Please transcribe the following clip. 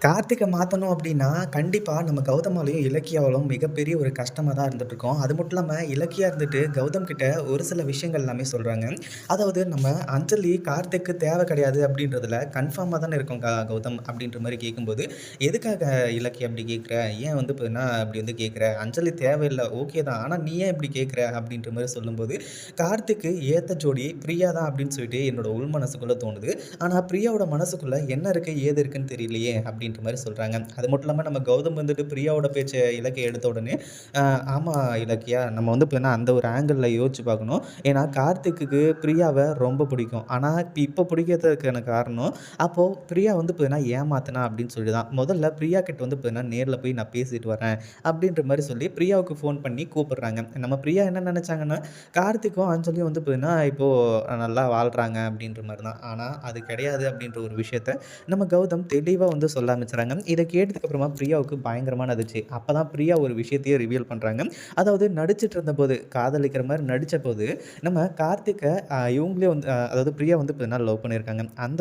கார்த்திகை மாற்றணும் அப்படின்னா, கண்டிப்பாக நம்ம கௌதமாலையும் இலக்கியாவிலும் மிகப்பெரிய ஒரு கஷ்டமாக தான் இருந்துகிட்ருக்கோம் அது மட்டும் இல்லாமல் இலக்கியா இருந்துட்டு கௌதம் கிட்ட ஒரு சில விஷயங்கள் எல்லாமே சொல்கிறாங்க அதாவது நம்ம அஞ்சலி கார்த்திக்கு தேவை கிடையாது அப்படின்றதுல கன்ஃபார்மாக தானே இருக்கும் க கௌதம் அப்படின்ற மாதிரி கேட்கும்போது, "எதுக்காக இலக்கியம் அப்படி கேட்குற? ஏன் வந்து பார்த்தீங்கன்னா அப்படி வந்து கேட்குற? அஞ்சலி தேவையில்லை ஓகே தான். ஆனால் நீ ஏன் இப்படி கேட்குற?" அப்படின்ற மாதிரி சொல்லும்போது, "கார்த்திக்கு ஏத்த ஜோடி பிரியா தான்" அப்படின்னு சொல்லிட்டு என்னோட உள் மனசுக்குள்ளே தோணுது. ஆனால் பிரியாவோட மனசுக்குள்ளே என்ன இருக்குது ஏது இருக்குன்னு தெரியலையே அப்படின்னு அப்படின்ற மாதிரி சொல்கிறாங்க அது மட்டும் இல்லாமல் நம்ம கௌதம் வந்துட்டு பிரியாவோட பேச்சு இலக்கை எடுத்த உடனே, ஆமாம் இலக்கியா, நம்ம வந்து இப்ப அந்த ஒரு ஆங்கிளில் யோசிச்சு பார்க்கணும். ஏன்னா கார்த்திக்குக்கு பிரியாவை ரொம்ப பிடிக்கும். ஆனால் இப்போ பிடிக்கிறதுக்கான காரணம், அப்போது பிரியா வந்து பார்த்தீங்கன்னா ஏமாத்தினா அப்படின்னு சொல்லி தான். முதல்ல பிரியா கிட்ட வந்து பார்த்தீங்கன்னா நேரில் போய் நான் பேசிட்டு வரேன் அப்படின்ற மாதிரி சொல்லி பிரியாவுக்கு ஃபோன் பண்ணி கூப்பிடுறாங்க. நம்ம பிரியா என்ன நினச்சாங்கன்னா கார்த்திக்கும் அஞ்சலியும் வந்து பார்த்தீங்கன்னா இப்போது நல்லா வாழ்கிறாங்க அப்படின்ற மாதிரி தான். ஆனால் அது கிடையாது அப்படின்ற ஒரு விஷயத்த நம்ம கௌதம் தெளிவாக வந்து சொல்ல ஆரம்பிச்சுறாங்க. இதை கேட்டதுக்கப்புறமா பிரியாவுக்கு பயங்கரமான அதிர்ச்சி. அப்பதான் பிரியா ஒரு விஷயத்தையே ரிவீல் பண்றாங்க. அதாவது நடிச்சிட்டு இருந்தபோது, காதலிக்கிற மாதிரி நடித்த போது நம்ம கார்த்திகை இவங்களே வந்து அதாவது பிரியா வந்து இப்போ லவ் பண்ணியிருக்காங்க. அந்த